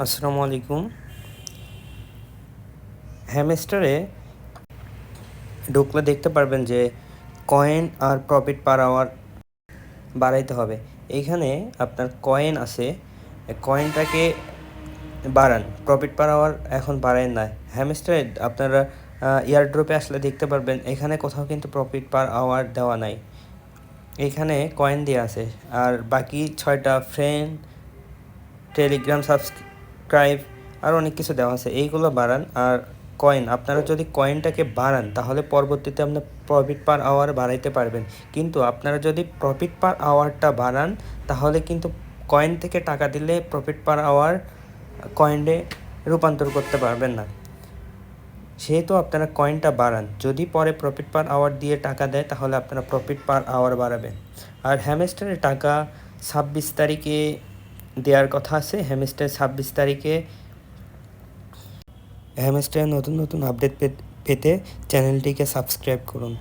আসসালামু আলাইকুম। হ্যামেস্টারে ঢুকলে দেখতে পারবেন যে কয়েন আর প্রফিট পার আওয়ার বাড়াইতে হবে। এইখানে আপনার কয়েন আছে কয়েনটাকে বাড়ান প্রফিট পার আওয়ার এখন বাড়ায় না। হ্যামস্টারে আপনারা ইয়ারড্রপে আসলে দেখতে পারবেন, এখানে কোথাও কিন্তু প্রফিট পার আওয়ার দেওয়া নাই। এখানে কয়েন দেওয়া আছে, আর বাকি ছয়টা ফ্রেন্ড টেলিগ্রাম সাবস্ক্রাইব আর অনেক কিছু দেওয়া আছে, এইগুলো বাড়ান। আর কয়েন আপনারা যদি কয়েনটাকে বাড়ান, তাহলে পরবর্তীতে আপনার প্রফিট পার আওয়ার বাড়াইতে পারবেন। কিন্তু আপনারা যদি প্রফিট পার আওয়ারটা বাড়ান, তাহলে কিন্তু কয়েন থেকে টাকা দিলে প্রফিট পার আওয়ার কয়েনে রূপান্তর করতে পারবেন না। সেহেতু আপনারা কয়েনটা বাড়ান, যদি পরে প্রফিট পার আওয়ার দিয়ে টাকা দেয়, তাহলে আপনারা প্রফিট পার আওয়ার বাড়াবেন। আর হ্যামেস্টারের টাকা ছাব্বিশ তারিখে দেওয়ার কথা আছে। হ্যামস্টার ছাব্বিশ তারিখে হ্যামেস্টারের নতুন নতুন আপডেট পেতে চ্যানেলটিকে সাবস্ক্রাইব করুন।